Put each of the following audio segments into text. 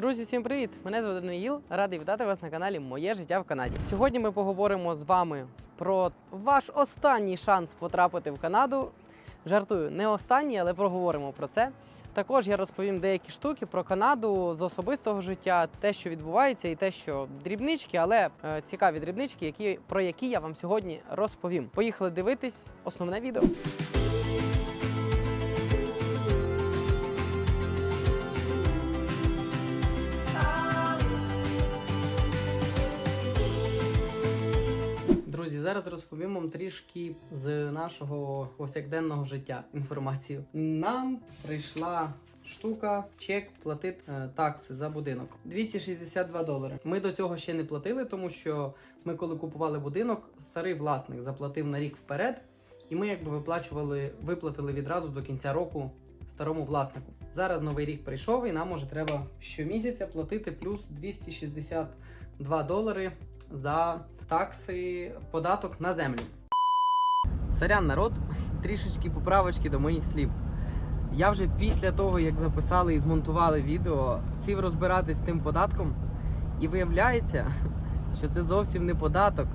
Друзі, всім привіт! Мене звати Даниїл. Радий вітати вас на каналі Моє життя в Канаді. Сьогодні ми поговоримо з вами про ваш останній шанс потрапити в Канаду. Жартую, не останній, але проговоримо про це. Також я розповім деякі штуки про Канаду з особистого життя, те, що відбувається, і те, що дрібнички, але е, цікаві дрібнички, які, про які я вам сьогодні розповім. Поїхали дивитись основне відео. Зараз розповім вам трішки з нашого повсякденного життя інформацію. Нам прийшла штука, чек платить е, такси за будинок 262 долари. Ми до цього ще не платили, тому що ми, коли купували будинок, старий власник заплатив на рік вперед, і ми якби виплачували, виплатили відразу до кінця року старому власнику. Зараз новий рік прийшов, і нам уже треба щомісяця платити плюс 262 долари за такси, податок на землю. Сорян, народ, трішечки поправочки до моїх слів. Я вже після того, як записали і змонтували відео, сів розбиратись з тим податком, і виявляється, що це зовсім не податок,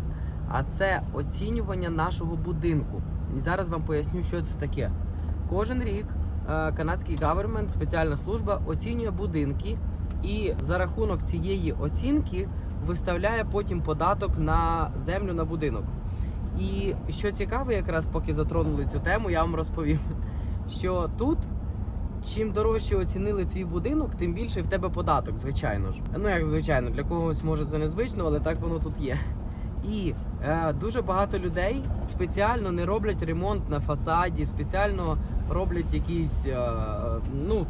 а це оцінювання нашого будинку. І зараз вам поясню, що це таке. Кожен рік е, канадський гавермент, спеціальна служба оцінює будинки, і за рахунок цієї оцінки виставляє потім податок на землю на будинок. І що цікаво, якраз поки затронули цю тему, я вам розповім, що тут. Чим дорожче оцінили твій будинок, тим більше в тебе податок, звичайно ж. Ну як звичайно, для когось може це незвично, але так воно тут є. І е, дуже багато людей спеціально не роблять ремонт на фасаді, спеціально роблять якийсь, е, ну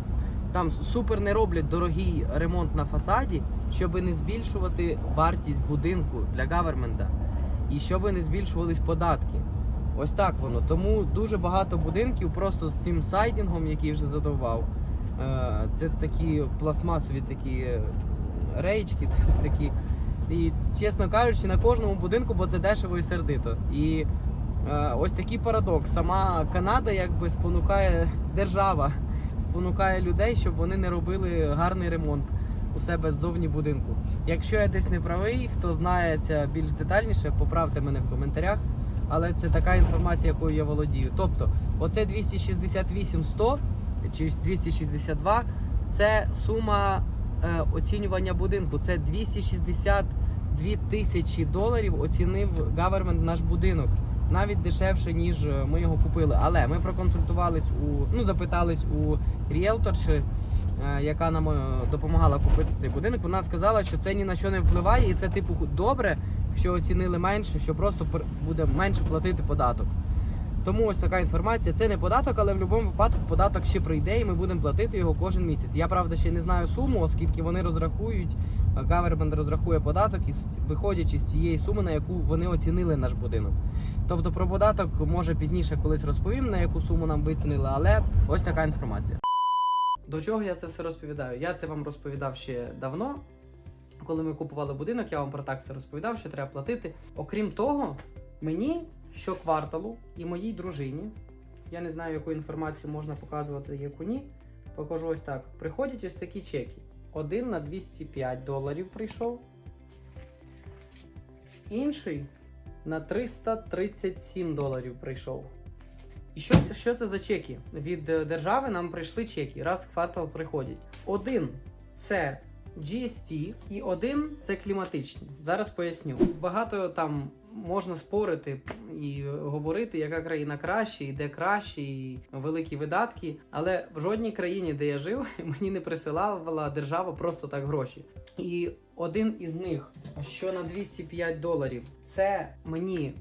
там супер не роблять дорогий ремонт на фасаді, щоб не збільшувати вартість будинку для гавермента і щоб не збільшувались податки. Ось так воно. Тому дуже багато будинків просто з цим сайдінгом, який вже задовбав. Е, Це такі пластмасові такі рейчки, такі. І, чесно кажучи, на кожному будинку, бо це дешево і сердито. І е, ось такий парадокс. Сама Канада якби спонукає держава, спонукає людей, щоб вони не робили гарний ремонт у себе ззовні будинку. Якщо я десь не правий, хто знає це більш детальніше, поправте мене в коментарях. Але це така інформація, якою я володію. Тобто, оце 268-100 чи 262 це сума е, оцінювання будинку. Це 262 тисячі доларів оцінив гавермент наш будинок. Навіть дешевше, ніж е, ми його купили. Але ми проконсультувались у ну запитались у ріелторші, е, яка нам е, допомагала купити цей будинок. Вона сказала, що це ні на що не впливає, і це типу добре, що оцінили менше, що просто буде менше платити податок. Тому ось така інформація. Це не податок, але в будь-якому випадку податок ще прийде, і ми будемо платити його кожен місяць. Я правда ще не знаю суму, оскільки вони розрахують. Гавербенд розрахує податок із виходячи з цієї суми, на яку вони оцінили наш будинок. Тобто про податок може пізніше колись розповім, на яку суму нам вицінили, але ось така інформація. До чого я це все розповідаю? Я це вам розповідав ще давно. Коли ми купували будинок, я вам про такси розповідав, що треба платити. Окрім того, мені щокварталу і моїй дружині, я не знаю, яку інформацію можна показувати, яку ні. Покажу ось так. Приходять ось такі чеки. Один на 205 доларів прийшов. Інший на 337 доларів прийшов. І що, що це за чеки? Від е, держави нам прийшли чеки. Раз в квартал приходять. Один це GST і один це кліматичні. Зараз поясню. Багато там можна спорити і говорити, яка країна краще, і де краще, і великі видатки. Але в жодній країні, де я жив, мені не присилала держава просто так гроші. І один із них, що на 205 доларів, це мені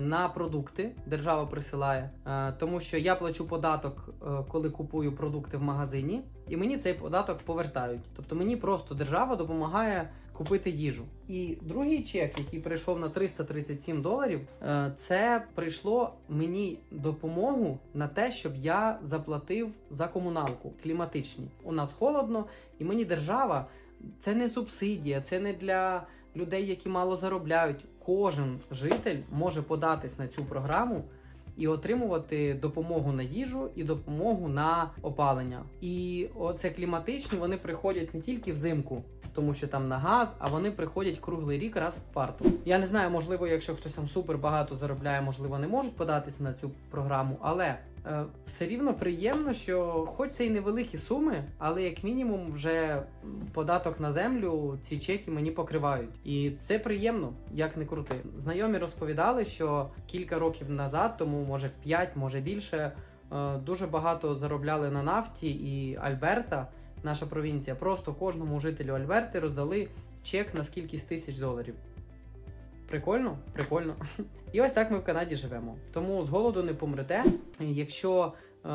на продукти держава присилає, е, тому що я плачу податок, е, коли купую продукти в магазині, і мені цей податок повертають. Тобто мені просто держава допомагає купити їжу. І другий чек, який прийшов на 337 доларів, е, це прийшло мені допомогу на те, щоб я заплатив за комуналку кліматичні. У нас холодно, і мені держава це не субсидія, це не для людей, які мало заробляють. Кожен житель може податись на цю програму і отримувати допомогу на їжу і допомогу на опалення. І оце кліматичні вони приходять не тільки взимку, тому що там на газ, а вони приходять круглий рік раз в фарту. Я не знаю, можливо, якщо хтось там супер багато заробляє, можливо, не можуть податися на цю програму, але все рівно приємно, що хоч це і невеликі суми, але як мінімум вже податок на землю ці чеки мені покривають. І це приємно, як не крути. Знайомі розповідали, що кілька років назад, тому може 5, може більше, е, дуже багато заробляли на нафті і Альберта, наша провінція, просто кожному жителю Альберти роздали чек на скількись тисяч доларів. Прикольно? Прикольно. І ось так ми в Канаді живемо. Тому з голоду не помрете. Якщо е,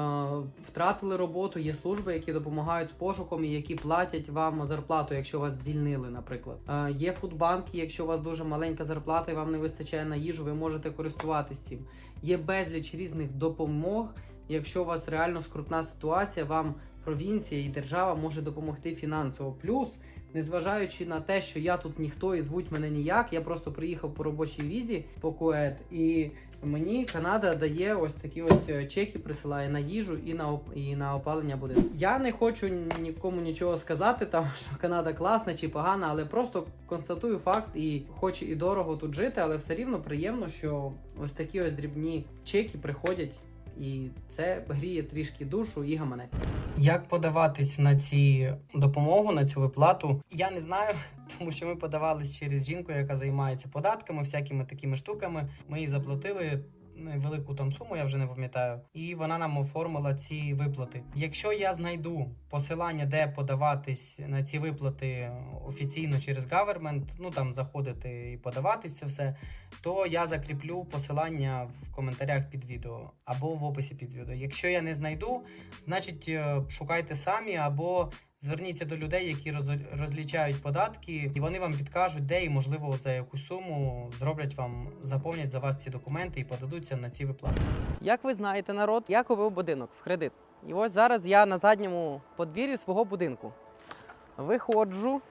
втратили роботу, є служби, які допомагають з пошуком і які платять вам зарплату, якщо вас звільнили, наприклад. Е, є фудбанки, якщо у вас дуже маленька зарплата і вам не вистачає на їжу, ви можете користуватися цим. Є безліч різних допомог. Якщо у вас реально скрутна ситуація, вам провінція і держава може допомогти фінансово. Плюс, незважаючи на те, що я тут ніхто і звуть мене ніяк, я просто приїхав по робочій візі по КУЕТ, і мені Канада дає ось такі ось е, чеки, присилає на їжу і на і на опалення буде. Я не хочу нікому нічого сказати, там що Канада класна чи погана, але просто констатую факт, і хоч і дорого тут жити, але все рівно приємно, що ось такі ось дрібні чеки приходять. І це гріє трішки душу і гаманець. Як подаватись на ці допомогу, на цю виплату? Я не знаю, тому що ми подавались через жінку, яка займається податками, всякими такими штуками. Ми їй заплатили невелику там суму, я вже не пам'ятаю, і вона нам оформила ці виплати. Якщо я знайду посилання, де подаватись на ці виплати офіційно через government, ну там заходити і подаватись це все, то я закріплю посилання в коментарях під відео або в описі під відео. Якщо я не знайду, значить е, шукайте самі або зверніться до людей, які розлічають податки, і вони вам підкажуть, де і можливо за якусь суму зроблять вам, заповнять за вас ці документи і подадуться на ці виплати. Як ви знаєте, народ, я купив будинок в кредит. І ось зараз я на задньому подвір'ї свого будинку. Виходжу.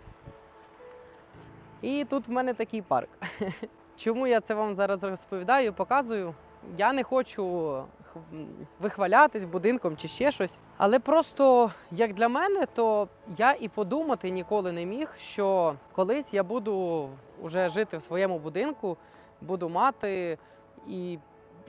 І тут в мене такий парк. Чому я це вам зараз розповідаю показую? Я не хочу вихвалятись будинком чи ще щось. Але просто як для мене, то я і подумати ніколи не міг, що колись я буду вже жити в своєму будинку, буду мати, і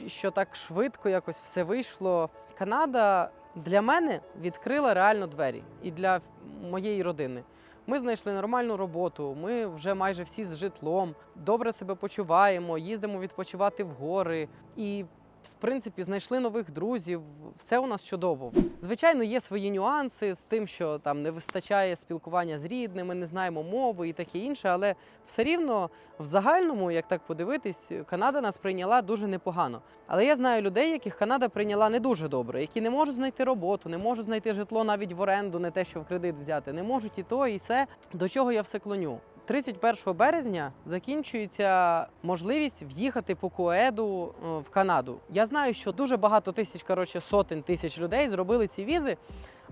що так швидко якось все вийшло. Канада для мене відкрила реально двері і для моєї родини. Ми знайшли нормальну роботу, ми вже майже всі з житлом, добре себе почуваємо, їздимо відпочивати в гори і. В принципі, знайшли нових друзів, все у нас чудово. Звичайно, є свої нюанси з тим, що там не вистачає спілкування з рідними, не знаємо мови і таке інше, але все рівно в загальному, як так подивитись, Канада нас прийняла дуже непогано. Але я знаю людей, яких Канада прийняла не дуже добре, які не можуть знайти роботу, не можуть знайти житло навіть в оренду, не те, що в кредит взяти, не можуть і то, і все. До чого я все клоню. 31 березня закінчується можливість в'їхати по КУЕДу е, в Канаду. Я знаю, що дуже багато тисяч, коротше, сотень тисяч людей зробили ці візи.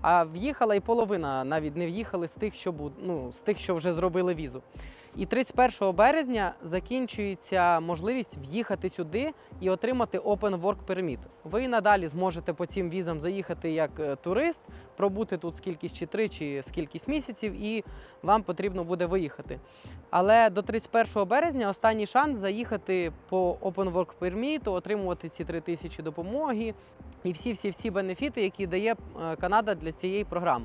А в'їхала і половина навіть не в'їхали з тих, що ну, з тих, що вже зробили візу. І 31 березня закінчується можливість в'їхати сюди і отримати Open Work Permit. Ви надалі зможете по цим візам заїхати як е, турист, пробути тут скількись чи три, чи скількись місяців, і вам потрібно буде виїхати. Але до 31 березня останній шанс заїхати по Open Work Permit, отримувати ці 3 тисячі допомоги і всі-всі-всі бенефіти, які дає е, Канада для цієї програми.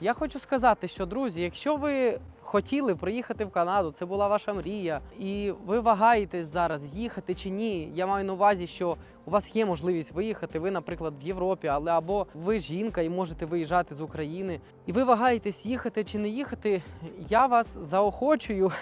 Я хочу сказати, що друзі, якщо ви хотіли приїхати в Канаду, це була ваша мрія, і ви вагаєтесь зараз їхати чи ні. Я маю на увазі, що у вас є можливість виїхати. Ви, наприклад, в Європі, але або ви жінка і можете виїжджати з України, і ви вагаєтесь їхати чи не їхати. Я вас заохочую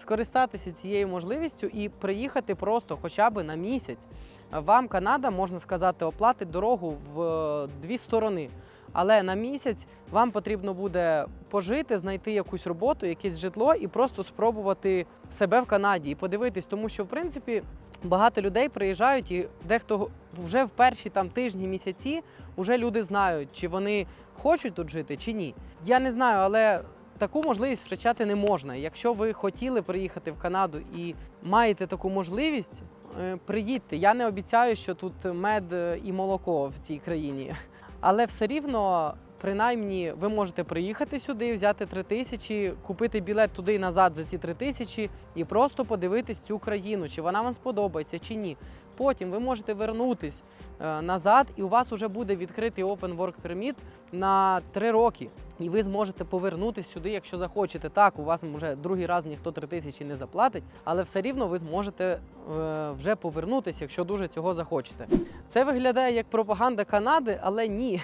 скористатися цією можливістю і приїхати просто хоча б на місяць. Вам Канада, можна сказати, оплатить дорогу в е, дві сторони. Але на місяць вам потрібно буде пожити, знайти якусь роботу, якесь житло і просто спробувати себе в Канаді і подивитись, тому що в принципі багато людей приїжджають, і дехто вже в перші там тижні, місяці вже люди знають, чи вони хочуть тут жити, чи ні. Я не знаю, але таку можливість втрачати не можна. Якщо ви хотіли приїхати в Канаду і маєте таку можливість, е, приїдьте. Я не обіцяю, що тут мед е, і молоко в цій країні, але все рівно. Принаймні, ви можете приїхати сюди, взяти три тисячі, купити білет туди і назад за ці три тисячі і просто подивитись цю країну, чи вона вам сподобається, чи ні. Потім ви можете вернутись е, назад, і у вас вже буде відкритий Open Work Permit на три роки. І ви зможете повернутися сюди, якщо захочете. Так, у вас вже другий раз ніхто три тисячі не заплатить, але все рівно ви зможете е, вже повернутися, якщо дуже цього захочете. Це виглядає як пропаганда Канади, але ні.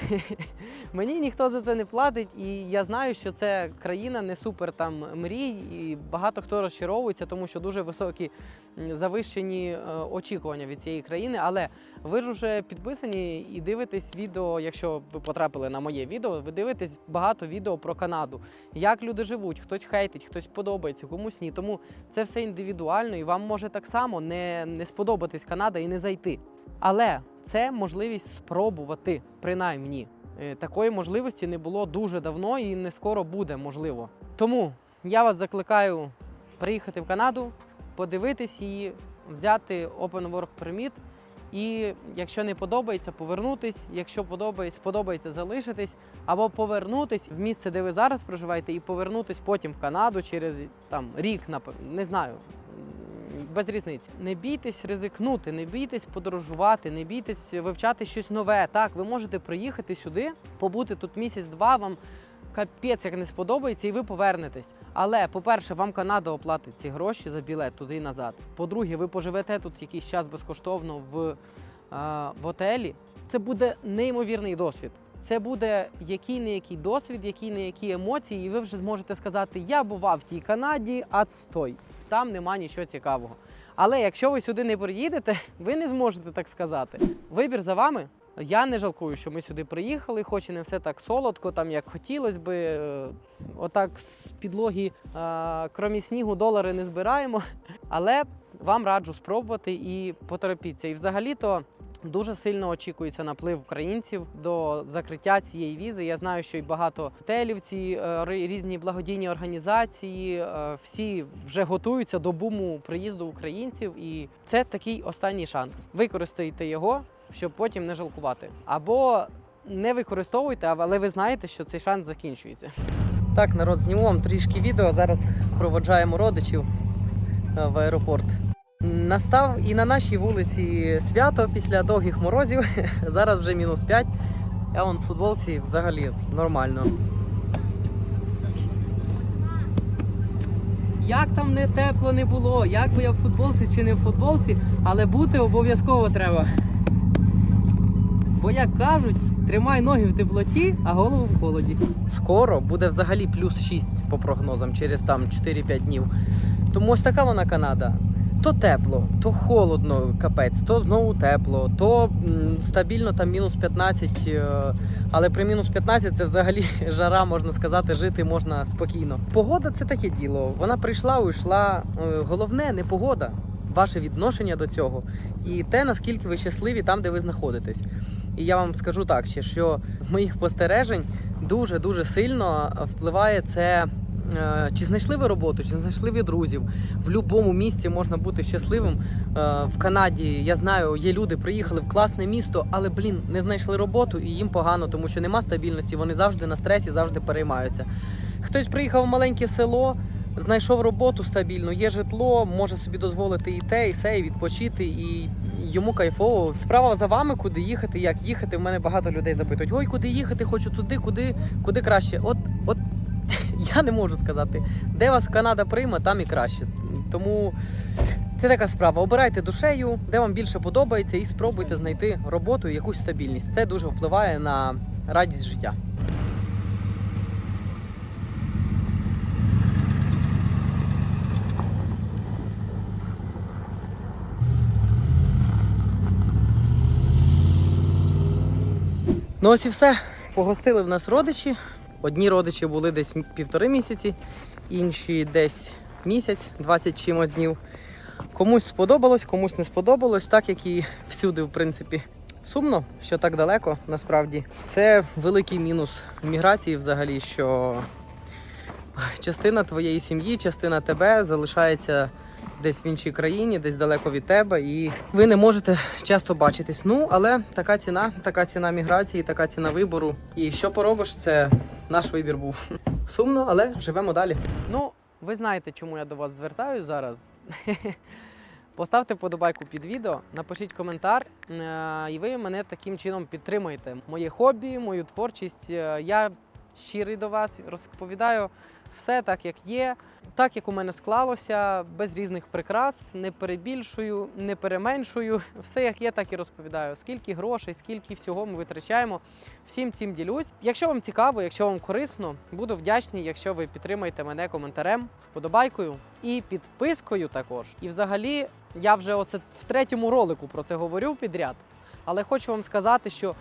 Мені ніхто за це не платить, і я знаю, що це країна не супер там мрій, і багато хто розчаровується, тому що дуже високі завищені е, очікування від цієї країни. Але ви ж уже підписані і дивитесь відео, якщо ви потрапили на моє відео, ви дивитесь багато відео про Канаду, як люди живуть, хтось хейтить, хтось подобається, комусь ні. Тому це все індивідуально, і вам може так само не, не сподобатись Канада і не зайти. Але це можливість спробувати, принаймні. Е, Такої можливості не було дуже давно і не скоро буде можливо. Тому я вас закликаю приїхати в Канаду, подивитись її, взяти Open Work Permit і якщо не подобається, повернутись. Якщо подобається, сподобається залишитись, або повернутись в місце, де ви зараз проживаєте, і повернутись потім в Канаду через там рік, не знаю. Без різниці. Не бійтесь ризикнути, не бійтесь подорожувати, не бійтесь вивчати щось нове. Так, ви можете приїхати сюди, побути тут місяць-два, вам капець як не сподобається, і ви повернетесь. Але, по-перше, вам Канада оплатить ці гроші за білет туди і назад. По-друге, ви поживете тут якийсь час безкоштовно в, е, в отелі. Це буде неймовірний досвід. Це буде який не який досвід, які не які емоції, і ви вже зможете сказати: Я бував в тій Канаді, отстой. Там нема нічого цікавого. Але якщо ви сюди не приїдете, ви не зможете так сказати. Вибір за вами. Я не жалкую, що ми сюди приїхали, хоч і не все так солодко, там як хотілося би. Е, Отак з підлоги, е, кромі снігу, долари не збираємо. Але вам раджу спробувати і поторопіться. І взагалі-то дуже сильно очікується наплив українців до закриття цієї візи. Я знаю, що й багато готелів, ці е, різні благодійні організації, всі вже готуються до буму приїзду українців, і це такий останній шанс. Використайте його, щоб потім не жалкувати. Або не використовуйте, але ви знаєте, що цей шанс закінчується. Так, народ, зніму вам трішки відео. Зараз проводжаємо родичів е, в аеропорт. Настав і на нашій вулиці свято після довгих морозів. Зараз вже мінус 5. Я вон в футболці взагалі нормально. Як там не тепло не було, як би я в футболці чи не в футболці, але бути обов'язково треба. Бо як кажуть, тримай ноги в теплоті, а голову в холоді. Скоро буде взагалі плюс 6 по прогнозам через там 4-5 днів. Тому ось така вона Канада. То тепло, то холодно, капець, то знову тепло, то м, стабільно там мінус 15. е, Але при мінус 15 це взагалі жара, можна сказати, жити можна спокійно. Погода це таке діло. Вона прийшла, уйшла. Е, Головне не погода, ваше відношення до цього і те, наскільки ви щасливі там, де ви знаходитесь. І я вам скажу так, ще, що з моїх спостережень дуже дуже сильно впливає це. е, Чи знайшли ви роботу, чи знайшли ви друзів? В будь-якому місці можна бути щасливим. Е, В Канаді я знаю, є люди, приїхали в класне місто, але блін, не знайшли роботу і їм погано, тому що нема стабільності. Вони завжди на стресі, завжди переймаються. Хтось приїхав в маленьке село, знайшов роботу стабільну, є житло, може собі дозволити і те, і все, і відпочити, і йому кайфово. Справа за вами, куди їхати, як їхати. У мене багато людей запитують: ой, куди їхати, хочу туди, куди, куди краще. От, от я не можу сказати, де вас Канада прийме, там і краще. Тому це така справа. Обирайте душею, де вам більше подобається, і спробуйте знайти роботу якусь стабільність. Це дуже впливає на радість життя. Ну ось і все. Погостили в нас родичі. Одні родичі були десь півтори місяці, інші десь місяць, 20 чимось днів. Комусь сподобалось, комусь не сподобалось, так як і всюди, в принципі. Сумно, що так далеко, насправді. Це великий мінус міграції взагалі, що частина твоєї сім'ї, частина тебе залишається десь в іншій країні, десь далеко від тебе, і ви не можете часто бачитись. Ну, але така ціна, така ціна міграції, така ціна вибору. І що поробиш, це наш вибір був. Сумно, але живемо далі. Ну, ви знаєте, чому я до вас звертаюсь зараз. Поставте подобайку під відео, напишіть коментар, е, і ви мене таким чином підтримуєте. Моє хобі, мою творчість. Е, Я щирий до вас, розповідаю все так, як є, так як у мене склалося, без різних прикрас, не перебільшую, не переменшую. Все як є, так і розповідаю. Скільки грошей, скільки всього ми витрачаємо. Всім цим ділюсь. Якщо вам цікаво, якщо вам корисно, буду вдячний, якщо ви підтримаєте мене коментарем, вподобайкою і підпискою також. І взагалі, я вже оце в третьому ролику про це говорю підряд. Але хочу вам сказати, що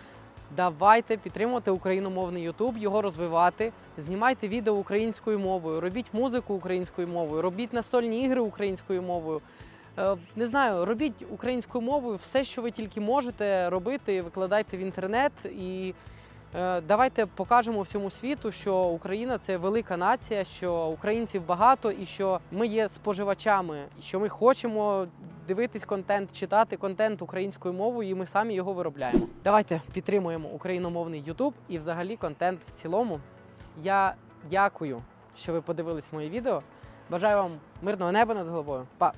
давайте підтримувати україномовний Ютуб, його розвивати, знімайте відео українською мовою, робіть музику українською мовою, робіть настольні ігри українською мовою. Е, Не знаю, робіть українською мовою все, що ви тільки можете робити, викладайте в інтернет і давайте покажемо всьому світу, що Україна це велика нація, що українців багато і що ми є споживачами, і що ми хочемо дивитись контент, читати контент українською мовою, і ми самі його виробляємо. Давайте підтримуємо україномовний YouTube і взагалі контент в цілому. Я дякую, що ви подивились моє відео. Бажаю вам мирного неба над головою. Па!